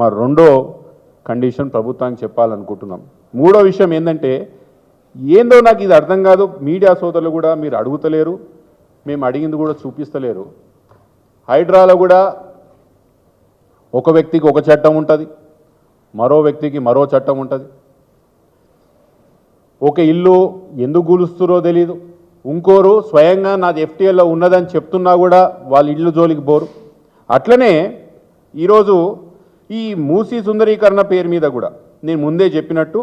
మా రెండో కండిషన్ ప్రభుత్వానికి చెప్పాలనుకుంటున్నాం. మూడో విషయం ఏంటంటే ఏందో నాకు ఇది అర్థం కాదు మీడియా సోదరులు కూడా మీరు అడుగుతలేరు మేము అడిగింది కూడా చూపిస్తలేరు. హైడ్రాలో కూడా ఒక వ్యక్తికి ఒక చట్టం ఉంటుంది మరో వ్యక్తికి మరో చట్టం ఉంటుంది. ఒక ఇల్లు ఎందుకు కూలుస్తురో తెలీదు. ఇంకోరు స్వయంగా నాది ఎఫ్టీఎల్లో ఉన్నదని చెప్తున్నా కూడా వాళ్ళ ఇల్లు జోలికి పోరు. అట్లనే ఈరోజు ఈ మూసీ సుందరీకరణ పేరు మీద కూడా నేను ముందే చెప్పినట్టు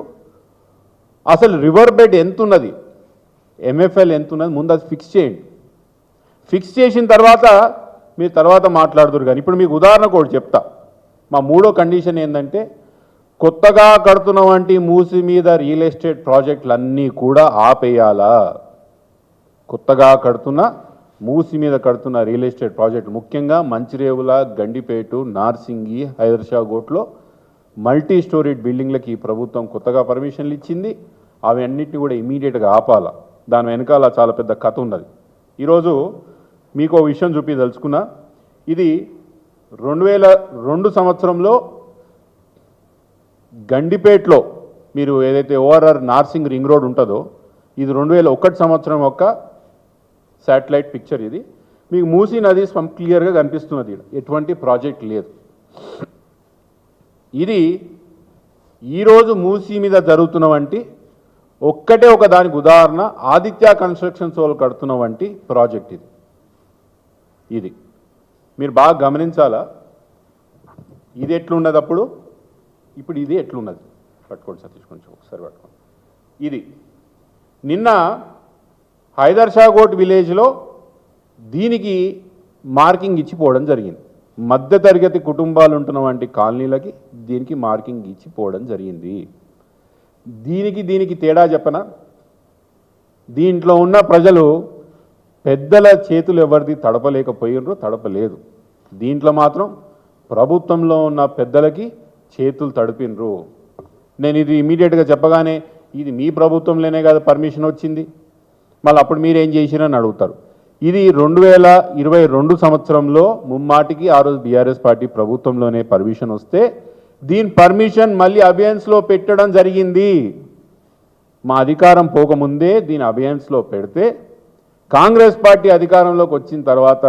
అసలు రివర్ బెడ్ ఎంత ఉన్నది ఎంఎఫ్ఎల్ ఎంత ఉన్నది ముందు అది ఫిక్స్ చేయండి. ఫిక్స్ చేసిన తర్వాత మీరు తర్వాత మాట్లాడుతురు కానీ ఇప్పుడు మీకు ఉదాహరణకు కూడా చెప్తా. మా మూడో కండిషన్ ఏంటంటే కొత్తగా కడుతున్న వంటి మూసి మీద రియల్ ఎస్టేట్ ప్రాజెక్టులన్నీ కూడా ఆపేయాలా? కొత్తగా కడుతున్న మూసి మీద కడుతున్న రియల్ ఎస్టేట్ ప్రాజెక్టు ముఖ్యంగా మంచిరేవుల గండిపేటు నార్సింగి హైదర్షాగోట్లో మల్టీ స్టోరీడ్ బిల్డింగ్లకి ప్రభుత్వం కొత్తగా పర్మిషన్లు ఇచ్చింది. అవి అన్నింటినీ కూడా ఇమీడియట్గా ఆపాల. దాని వెనకాల చాలా పెద్ద కథ ఉన్నది. ఈరోజు మీకు ఒక విషయం చూపించదలుచుకున్నా ఇది రెండు వేల రెండు సంవత్సరంలో గండిపేట్లో మీరు ఏదైతే ఓఆర్ఆర్ నార్సింగ్ రింగ్ రోడ్ ఉంటుందో ఇది రెండు వేల ఒకటి సంవత్సరం యొక్క శాటిలైట్ పిక్చర్ ఇది. మీకు మూసీ నది స్వం క్లియర్గా కనిపిస్తున్నది ఎటువంటి ప్రాజెక్ట్ లేదు. ఇది ఈరోజు మూసీ మీద జరుగుతున్న వంటి ఒక్కటే ఒక దానికి ఉదాహరణ ఆదిత్య కన్స్ట్రక్షన్స్ వాళ్ళు కడుతున్న వంటి ప్రాజెక్ట్ ఇది. ఇది. మీరు బాగా గమనించాలా? ఇది ఎట్లున్నది అప్పుడు? ఇప్పుడు ఇది ఎట్లున్నది? పట్టుకోండి సతీష్ కొంచెం ఒకసారి పట్టుకోండి. ఇది. నిన్న హైదర్షాగోట్ విలేజ్లో దీనికి మార్కింగ్ ఇచ్చిపోవడం జరిగింది. మధ్యతరగతి కుటుంబాలు ఉంటున్న వంటి కాలనీలకి దీనికి మార్కింగ్ ఇచ్చిపోవడం జరిగింది. దీనికి దీనికి తేడా చెప్పన దీంట్లో ఉన్న ప్రజలు పెద్దల చేతులు ఎవరిది తడపలేకపోయినరు తడపలేదు. దీంట్లో మాత్రం ప్రభుత్వంలో ఉన్న పెద్దలకి చేతులు తడిపినరు. నేను ఇది ఇమీడియట్గా చెప్పగానే ఇది మీ ప్రభుత్వంలోనే కదా పర్మిషన్ వచ్చింది. మళ్ళీ అప్పుడు మీరు ఏం చేసిరని అడుగుతారు. ఇది రెండు వేల ఇరవై రెండు సంవత్సరంలో ముమ్మాటికి ఆ రోజు బీఆర్ఎస్ పార్టీ ప్రభుత్వంలోనే పర్మిషన్ వస్తే దీని పర్మిషన్ మళ్ళీ అబియన్స్లో పెట్టడం జరిగింది. మా అధికారం పోకముందే దీని అబియన్స్లో పెడితే కాంగ్రెస్ పార్టీ అధికారంలోకి వచ్చిన తర్వాత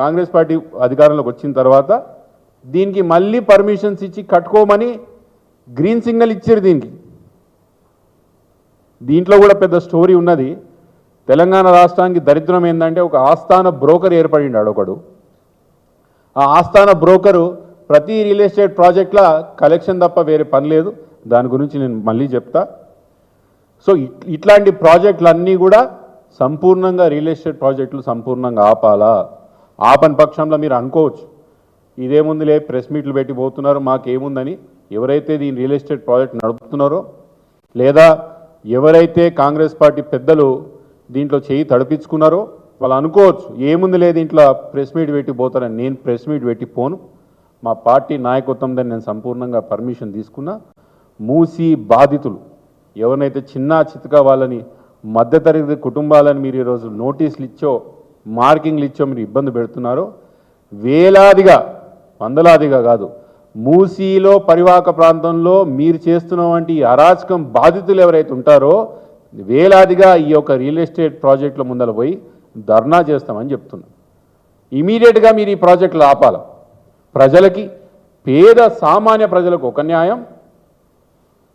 కాంగ్రెస్ పార్టీ అధికారంలోకి వచ్చిన తర్వాత దీనికి మళ్ళీ పర్మిషన్స్ ఇచ్చి కట్టుకోమని గ్రీన్ సిగ్నల్ ఇచ్చారు దీనికి. దీంట్లో కూడా పెద్ద స్టోరీ ఉన్నది. తెలంగాణ రాష్ట్రానికి దరిద్రం ఏంటంటే ఒక ఆస్థాన బ్రోకర్ ఏర్పడిండాడు ఒకడు ఆ ఆస్థాన బ్రోకరు ప్రతి రియల్ ఎస్టేట్ ప్రాజెక్ట్ల కలెక్షన్ తప్ప వేరే పని లేదు. దాని గురించి నేను మళ్ళీ చెప్తా. సో ఇట్లాంటి ప్రాజెక్టులన్నీ కూడా సంపూర్ణంగా రియల్ ఎస్టేట్ ప్రాజెక్టులు సంపూర్ణంగా ఆపాలా? ఆపని పక్షంలో మీరు అనుకోవచ్చు. ఇదేముందిలే ప్రెస్ మీట్లు పెట్టి పోతున్నారు మాకేముందని ఎవరైతే దీని రియల్ ఎస్టేట్ ప్రాజెక్ట్ నడుపుతున్నారో లేదా ఎవరైతే కాంగ్రెస్ పార్టీ పెద్దలు దీంట్లో చేయి తడిపించుకున్నారో వాళ్ళు అనుకోవచ్చు ఏముంది లేదు దీంట్లో ప్రెస్ మీట్ పెట్టి పోతారని నేను ప్రెస్ మీట్ పెట్టి పోను. మా పార్టీ నాయకత్వం దాన్ని నేను సంపూర్ణంగా పర్మిషన్ తీసుకున్నా. మూసి బాధితులు ఎవరినైతే చిన్న చితక వాళ్ళని మధ్యతరగతి కుటుంబాలని మీరు ఈరోజు నోటీసులు ఇచ్చో మార్కింగ్లు ఇచ్చో మీరు ఇబ్బంది పెడుతున్నారో వేలాదిగా వందలాదిగా కాదు మూసీలో పరివాహక ప్రాంతంలో మీరు చేస్తున్న వంటి అరాచకం బాధితులు ఎవరైతే ఉంటారో వేలాదిగా ఈ యొక్క రియల్ ఎస్టేట్ ప్రాజెక్టుల ముందర పోయి ధర్నా చేస్తామని చెప్తున్నాం ఇమీడియట్గా మీరు ఈ ప్రాజెక్టులు ఆపాల. ప్రజలకి పేద సామాన్య ప్రజలకు ఒక న్యాయం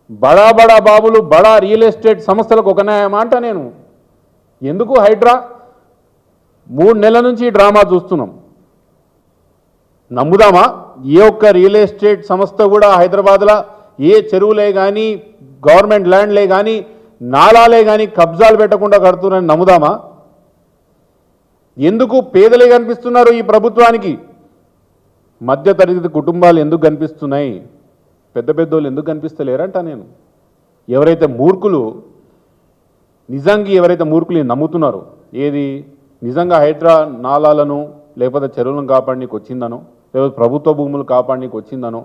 బడా బడా బాబులు బడా రియల్ ఎస్టేట్ సంస్థలకు ఒక న్యాయం అంట నేను. ఎందుకు హైడ్రా? మూడు నెలల నుంచి డ్రామా చూస్తున్నాం. నమ్ముదామా? ఏ ఒక్క రియల్ ఎస్టేట్ సంస్థ కూడా హైదరాబాద్లో ఏ చెరువులే కానీ గవర్నమెంట్ ల్యాండ్లే కానీ నాలాలే కానీ కబ్జాలు పెట్టకుండా కడుతున్నారని నమ్ముదామా? ఎందుకు పేదలే కనిపిస్తున్నారు ఈ ప్రభుత్వానికి? మధ్యతరగతి కుటుంబాలు ఎందుకు కనిపిస్తున్నాయి? పెద్ద పెద్దోళ్ళు ఎందుకు కనిపిస్తలేరంట నేను. ఎవరైతే మూర్ఖులు నిజంగా ఎవరైతే మూర్ఖులు నమ్ముతున్నారో ఏది? నిజంగా హైడ్రా నాలాలను లేకపోతే చెరువులను కాపాడనీకి వచ్చిందనో లేకపోతే ప్రభుత్వ భూములు కాపాడనీకి వచ్చిందనో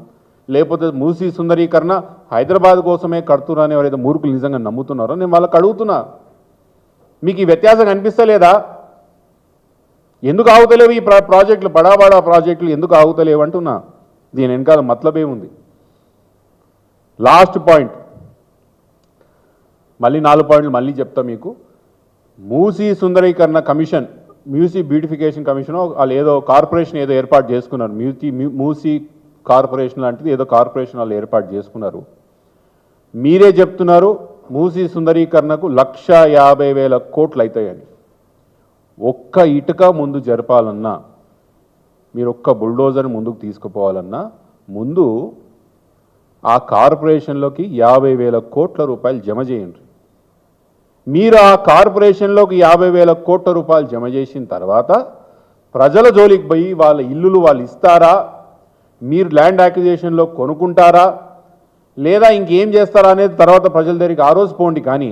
లేకపోతే మూసీ సుందరీకరణ హైదరాబాద్ కోసమే కడుతున్నారని ఎవరైతే మూర్ఖులు నిజంగా నమ్ముతున్నారో నేను వాళ్ళకి అడుగుతున్నా. మీకు ఈ వ్యత్యాసం కనిపిస్తలేదా? ఎందుకు ఆగుతలేవు ఈ ప్రాజెక్టులు? బడా ప్రాజెక్టులు ఎందుకు ఆగుతలేవు అంటున్నా. దీని వెనకాల మతలబేముంది లాస్ట్ పాయింట్. మళ్ళీ నాలుగు పాయింట్లు మళ్ళీ చెప్తా మీకు. మూసీ సుందరీకరణ కమిషన్ మ్యూసీ బ్యూటిఫికేషన్ కమిషన్ వాళ్ళు ఏదో కార్పొరేషన్ ఏదో ఏర్పాటు చేసుకున్నారు. మ్యూసీ మూసీ కార్పొరేషన్ లాంటిది ఏదో కార్పొరేషన్ వాళ్ళు ఏర్పాటు చేసుకున్నారు. మీరే చెప్తున్నారు మూసీ సుందరీకరణకు లక్ష యాభై వేల కోట్లు అవుతాయని ఒక్క ఇటుక ముందు జరపాలన్నా మీరు ఒక్క బుల్డోజర్ ముందుకు తీసుకుపోవాలన్నా ముందు ఆ కార్పొరేషన్లోకి యాభై వేల కోట్ల రూపాయలు జమ చేయండి. మీరు ఆ కార్పొరేషన్లోకి యాభై వేల కోట్ల రూపాయలు జమ చేసిన తర్వాత ప్రజల జోలికి పోయి వాళ్ళ ఇల్లులు వాళ్ళు ఇస్తారా? మీరు ల్యాండ్ యాక్విజేషన్లో కొనుక్కుంటారా? లేదా ఇంకేం చేస్తారా అనేది తర్వాత ప్రజల దగ్గరికి ఆ రోజు పోండి. కానీ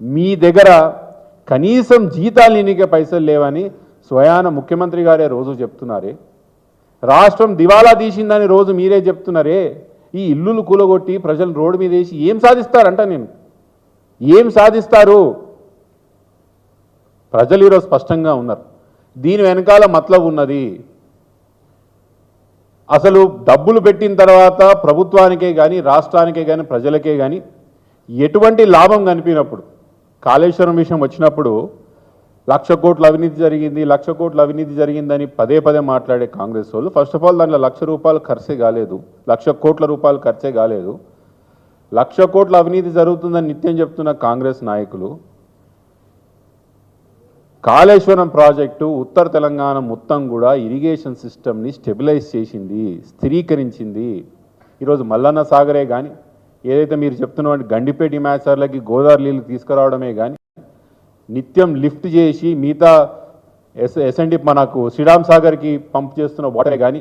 మీ దగ్గర కనీసం జీతాలు ఎన్నికే పైసలు లేవని స్వయాన ముఖ్యమంత్రి గారే రోజు చెప్తున్నారే. రాష్ట్రం దివాలా తీసిందని రోజు మీరే చెప్తున్నారే. ఈ ఇల్లులు కూలగొట్టి ప్రజలు రోడ్డు మీద వేసి ఏం సాధిస్తారంట నేను? ఏం సాధిస్తారు? ప్రజలు ఈరోజు స్పష్టంగా ఉన్నారు. దీని వెనకాల మతలబు ఉన్నది. అసలు డబ్బులు పెట్టిన తర్వాత ప్రభుత్వానికే కానీ రాష్ట్రానికే కానీ ప్రజలకే కానీ ఎటువంటి లాభం కనిపినప్పుడు కాళేశ్వరం విషయం వచ్చినప్పుడు లక్ష కోట్ల అవినీతి జరిగింది లక్ష కోట్ల అవినీతి జరిగిందని పదే పదే మాట్లాడే కాంగ్రెస్ వాళ్ళు. ఫస్ట్ ఆఫ్ ఆల్ దాంట్లో లక్ష రూపాయలు ఖర్చే కాలేదు. లక్ష కోట్ల రూపాయలు ఖర్చే కాలేదు. లక్ష కోట్ల అవినీతి జరుగుతుందని నిత్యం చెప్తున్న కాంగ్రెస్ నాయకులు కాళేశ్వరం ప్రాజెక్టు ఉత్తర తెలంగాణ మొత్తం కూడా ఇరిగేషన్ సిస్టమ్ని స్టెబిలైజ్ చేసింది స్థిరీకరించింది. ఈరోజు మల్లన్న సాగరే కానీ ఏదైతే మీరు చెప్తున్న గండిపేట మ్యాచర్లకి గోదావరి నీళ్ళు తీసుకురావడమే కానీ నిత్యం లిఫ్ట్ చేసి మిగతా ఎస్ ఎస్ఎండి మనకు శ్రీరామ్ సాగర్కి పంప్ చేస్తున్న వాటరే కానీ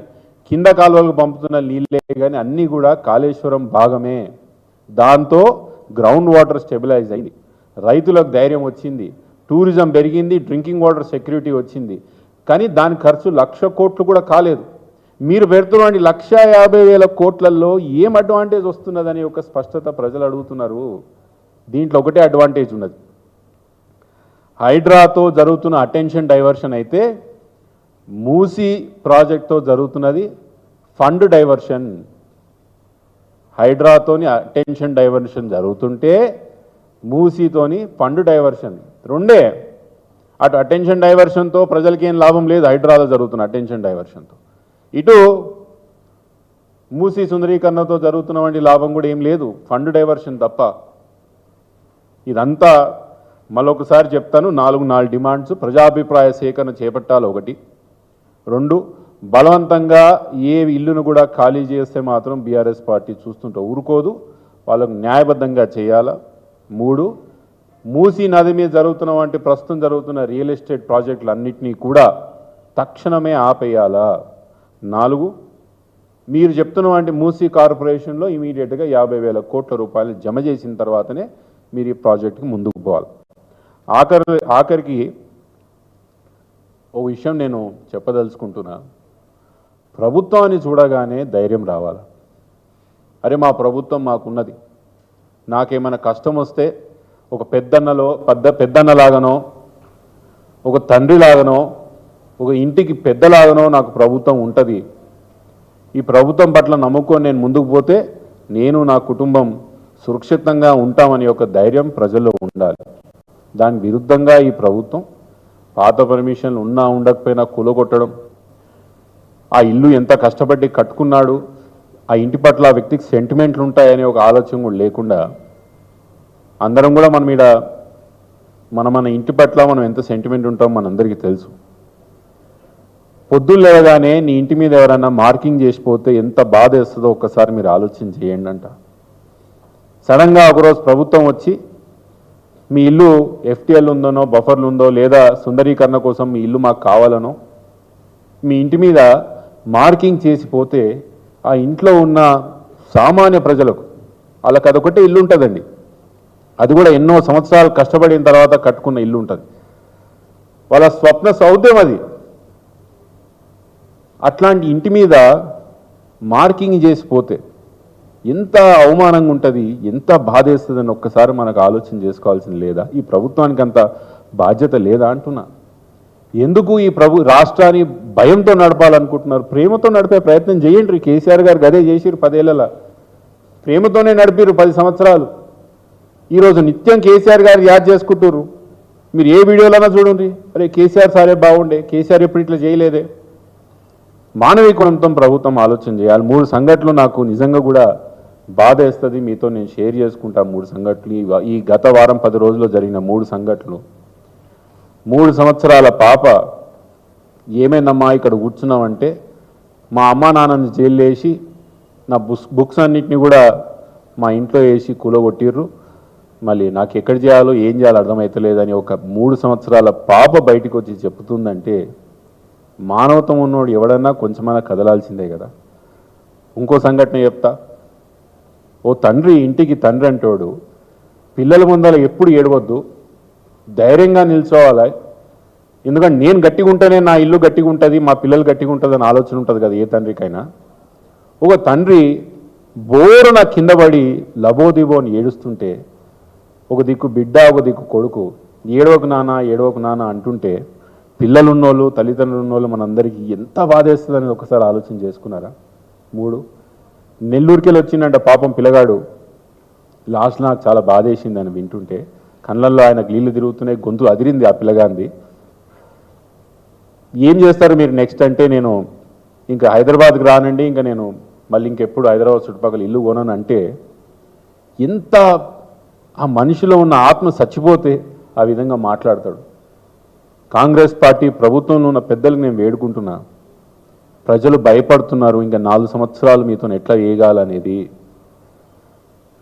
కింద కాలువలకు పంపుతున్న నీళ్ళే కానీ అన్నీ కూడా కాళేశ్వరం భాగమే. దాంతో గ్రౌండ్ వాటర్ స్టెబిలైజ్ అయింది. రైతులకు ధైర్యం వచ్చింది. టూరిజం పెరిగింది డ్రింకింగ్ వాటర్ సెక్యూరిటీ వచ్చింది. కానీ దాని ఖర్చు లక్ష కోట్లు కూడా కాలేదు. మీరు పెడుతున్నటువంటి లక్ష యాభై వేల కోట్లలో ఏం అడ్వాంటేజ్ వస్తున్నదని ఒక స్పష్టత ప్రజలు అడుగుతున్నారు. దీంట్లో ఒకటే అడ్వాంటేజ్ ఉన్నది. హైడ్రాతో జరుగుతున్న అటెన్షన్ డైవర్షన్ అయితే మూసీ ప్రాజెక్ట్తో జరుగుతున్నది. ఫండ్ డైవర్షన్ హైడ్రాతోని అటెన్షన్ డైవర్షన్ జరుగుతుంటే మూసీతోని ఫండ్ డైవర్షన్. రెండే. అటు అటెన్షన్ డైవర్షన్తో ప్రజలకి ఏం లాభం లేదు హైడ్రాలో జరుగుతున్న అటెన్షన్ డైవర్షన్తో. ఇటు మూసీ సుందరీకరణతో జరుగుతున్న వంటి లాభం కూడా ఏం లేదు ఫండ్ డైవర్షన్ తప్ప. ఇదంతా మళ్ళొకసారి చెప్తాను నాలుగు నాలుగు డిమాండ్స్ ప్రజాభిప్రాయ సేకరణ చేపట్టాలి ఒకటి. రెండు బలవంతంగా ఏ ఇల్లును కూడా ఖాళీ చేస్తే మాత్రం బీఆర్ఎస్ పార్టీ చూస్తుంటే ఊరుకోదు. వాళ్ళకు న్యాయబద్ధంగా చేయాలా? మూడు మూసీ నది మీద జరుగుతున్న వంటి ప్రస్తుతం జరుగుతున్న రియల్ ఎస్టేట్ ప్రాజెక్టులన్నింటినీ కూడా తక్షణమే ఆపేయాలా? నాలుగు మీరు చెప్తున్న వంటి మూసీ కార్పొరేషన్లో ఇమీడియట్గా యాభై వేల కోట్ల రూపాయలు జమ చేసిన తర్వాతనే మీరు ఈ ప్రాజెక్టుకి ముందుకు పోవాలి. ఆఖరి ఆఖరికి ఓ విషయం నేను చెప్పదలుచుకుంటున్నా. ప్రభుత్వాన్ని చూడగానే ధైర్యం రావాలి. అరే మా ప్రభుత్వం మాకున్నది. నాకేమైనా కష్టం వస్తే ఒక పెద్దన్నలో పెద్ద పెద్దన్నలాగనో ఒక తండ్రిలాగనో ఒక ఇంటికి పెద్దలాగానో నాకు ప్రభుత్వం ఉంటుంది. ఈ ప్రభుత్వం పట్ల నమ్ముకొని నేను ముందుకు పోతే నేను నా కుటుంబం సురక్షితంగా ఉంటామని ఒక ధైర్యం ప్రజల్లో ఉండాలి. దాని విరుద్ధంగా ఈ ప్రభుత్వం పాత పర్మిషన్లు ఉన్నా ఉండకపోయినా కూలగొట్టడం ఆ ఇల్లు ఎంత కష్టపడి కట్టుకున్నాడు ఆ ఇంటి పట్ల ఆ వ్యక్తికి సెంటిమెంట్లు ఉంటాయనే ఒక ఆలోచన కూడా లేకుండా అందరం కూడా మనం ఈడ మన మన ఇంటి పట్ల మనం ఎంత సెంటిమెంట్ ఉంటామో మనందరికీ తెలుసు. పొద్దున్న లేవగానే నీ ఇంటి మీద ఎవరైనా మార్కింగ్ చేసిపోతే ఎంత బాధ వేస్తుందో ఒక్కసారి మీరు ఆలోచన చేయండి అంట. సడన్గా ఒకరోజు ప్రభుత్వం వచ్చి మీ ఇల్లు ఎఫ్టీఎల్ ఉందనో బఫర్లు ఉందో లేదా సుందరీకరణ కోసం మీ ఇల్లు మాకు కావాలనో మీ ఇంటి మీద మార్కింగ్ చేసిపోతే ఆ ఇంట్లో ఉన్న సామాన్య ప్రజలకు వాళ్ళకి అదొకటే ఇల్లు ఉంటుందండి. అది కూడా ఎన్నో సంవత్సరాలు కష్టపడిన తర్వాత కట్టుకున్న ఇల్లు ఉంటుంది. వాళ్ళ స్వప్న సౌద్యం అది. అట్లాంటి ఇంటి మీద మార్కింగ్ చేసిపోతే ఎంత అవమానంగా ఉంటుంది ఎంత బాధేస్తుందని ఒక్కసారి మనకు ఆలోచన చేసుకోవాల్సింది లేదా? ఈ ప్రభుత్వానికి అంత బాధ్యత లేదా అంటున్నా? ఎందుకు ఈ ప్రభు రాష్ట్రాన్ని భయంతో నడపాలనుకుంటున్నారు? ప్రేమతో నడిపే ప్రయత్నం చేయండి. కేసీఆర్ గారు అదే చేసిరు పదేళ్ళ ప్రేమతోనే నడిపిరు పది సంవత్సరాలు. ఈరోజు నిత్యం కేసీఆర్ గారు యాద్ చేసుకుంటుర్రు. మీరు ఏ వీడియోలైనా చూడండి. అరే కేసీఆర్ సారే బాగుండే. కేసీఆర్ ఎప్పుడు ఇట్లా చేయలేదే? మానవీకరణంతో ప్రభుత్వం ఆలోచన చేయాలి. మూడు సంఘటనలు నాకు నిజంగా కూడా బాధ వేస్తుంది. మీతో నేను షేర్ చేసుకుంటా మూడు సంఘటనలు. ఈ ఈ గత వారం పది రోజుల్లో జరిగిన మూడు సంఘటనలు. మూడు సంవత్సరాల పాప ఏమైందమ్మా ఇక్కడ కూర్చున్నామంటే మా అమ్మా నాన్నని జైలు వేసి నా బుక్స్ బుక్స్ అన్నిటిని కూడా మా ఇంట్లో వేసి కూలగొట్టిర్రు. మళ్ళీ నాకు ఎక్కడ చేయాలో ఏం చేయాలో అర్థమవుతలేదని ఒక మూడు సంవత్సరాల పాప బయటకు వచ్చి చెప్తుందంటే మానవతం ఉన్నోడు ఎవడన్నా కొంచెమైనా కదలాల్సిందే కదా. ఇంకో సంఘటన చెప్తా. ఓ తండ్రి ఇంటికి తండ్రి అంటోడు పిల్లల ముందర ఎప్పుడు ఏడవద్దు ధైర్యంగా నిల్చోవాలి. ఎందుకంటే నేను గట్టిగా ఉంటేనే నా ఇల్లు గట్టిగా ఉంటుంది మా పిల్లలు గట్టిగా ఉంటుంది అని ఆలోచన ఉంటుంది కదా ఏ తండ్రికైనా. ఒక తండ్రి బోరున కింద పడి లబోదిబో అని ఏడుస్తుంటే ఒక దిక్కు బిడ్డ ఒక దిక్కు కొడుకు ఏడవకు నాన్న ఏడవకు నాన్న అంటుంటే పిల్లలు ఉన్నోళ్ళు తల్లిదండ్రులు ఉన్నోళ్ళు మనందరికీ ఎంత బాధేస్తుందని ఒకసారి ఆలోచన చేసుకున్నారా? మూడు నెల్లూరుకెళ్ళి వచ్చిందంట పాపం పిల్లగాడు. లాస్ట్ నాకు చాలా బాధేసింది అని వింటుంటే కళ్ళల్లో ఆయనకు నీళ్ళు తిరుగుతున్నాయి గొంతు అదిరింది ఆ పిల్లగాంది. ఏం చేస్తారు మీరు నెక్స్ట్ అంటే నేను ఇంకా హైదరాబాద్కి రానండి ఇంకా నేను మళ్ళీ ఇంకెప్పుడు హైదరాబాద్ చుట్టుపక్కల ఇల్లు కొనను అంటే ఎంత ఆ మనిషిలో ఉన్న ఆత్మ చచ్చిపోతే ఆ విధంగా మాట్లాడతాడు. కాంగ్రెస్ పార్టీ ప్రభుత్వంలో ఉన్న పెద్దలకు నేను వేడుకుంటున్నా ప్రజలు భయపడుతున్నారు ఇంకా నాలుగు సంవత్సరాలు మీతో ఎట్లా వేయగాలనేది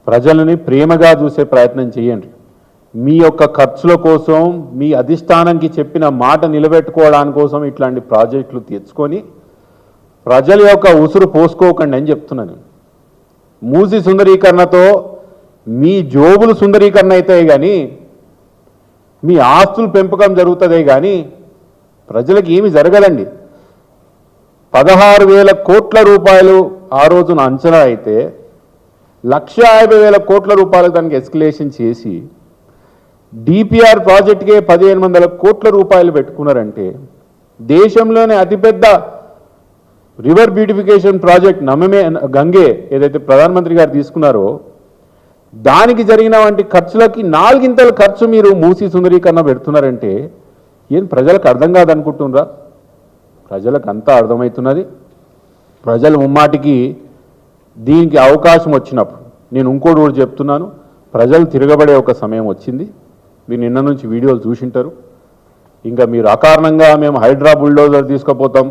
ప్రజలని ప్రేమగా చూసే ప్రయత్నం చేయండి. మీ యొక్క ఖర్చుల కోసం మీ అధిష్టానానికి చెప్పిన మాట నిలబెట్టుకోవడాని కోసం ఇట్లాంటి ప్రాజెక్టులు తెచ్చుకొని ప్రజల యొక్క ఉసురు పోసుకోకండి అని చెప్తున్నాను మూసి సుందరీకరణతో మీ జోబులు సుందరీకరణ అవుతాయి కానీ మీ ఆస్తుల పెంపకం జరుగుతుందే కానీ ప్రజలకు ఏమి జరగదండి. పదహారు వేల కోట్ల రూపాయలు ఆ రోజున అంచనా అయితే లక్ష యాభై వేల కోట్ల రూపాయలు దానికి ఎస్కలేషన్ చేసి డిపిఆర్ ప్రాజెక్టుకే పదిహేను వందల కోట్ల రూపాయలు పెట్టుకున్నారంటే దేశంలోనే అతిపెద్ద river beautification project Namami Gange ఏదైతే ప్రధానమంత్రి గారు తీసుకున్నారో దానికి జరిగిన వంటి ఖర్చులకి నాలుగింతల ఖర్చు మీరు మూసి సుందరీకరణ పెడుతున్నారంటే ఏం ప్రజలకు అర్థం కాదనుకుంటున్నారా? ప్రజలకు అంతా అర్థమవుతున్నది. ప్రజలు ముమ్మాటికి దీనికి అవకాశం వచ్చినప్పుడు నేను ఇంకోటి కూడా చెప్తున్నాను ప్రజలు తిరగబడే ఒక సమయం వచ్చింది. మీరు నిన్న నుంచి వీడియోలు చూసింటారు. ఇంకా మీరు అకారణంగా మేము హైడ్రా బుల్డోజర్ తీసుకుపోతాం.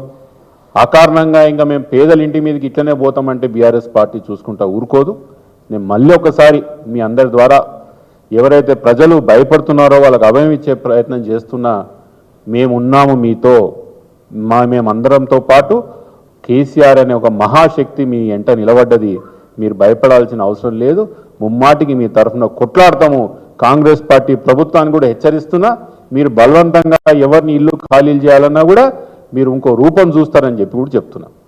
అకారణంగా ఇంకా మేము పేదల ఇంటి మీదకి ఇట్లనే పోతామంటే బీఆర్ఎస్ పార్టీ చూసుకుంటా ఊరుకోదు. నేను మళ్ళీ ఒకసారి మీ అందరి ద్వారా ఎవరైతే ప్రజలు భయపడుతున్నారో వాళ్ళకి అభయం ఇచ్చే ప్రయత్నం చేస్తున్నా మేమున్నాము మీతో మా మేమందరంతో పాటు కేసీఆర్ అనే ఒక మహాశక్తి మీ ఎంట నిలబడ్డది. మీరు భయపడాల్సిన అవసరం లేదు. ముమ్మాటికి మీ తరఫున కొట్లాడతాము. కాంగ్రెస్ పార్టీ ప్రభుత్వాన్ని కూడా హెచ్చరిస్తున్నా మీరు బలవంతంగా ఎవరిని ఇల్లు ఖాళీలు చేయాలన్నా కూడా మీరు ఇంకో రూపం చూస్తారని చెప్పి కూడా చెప్తున్నా.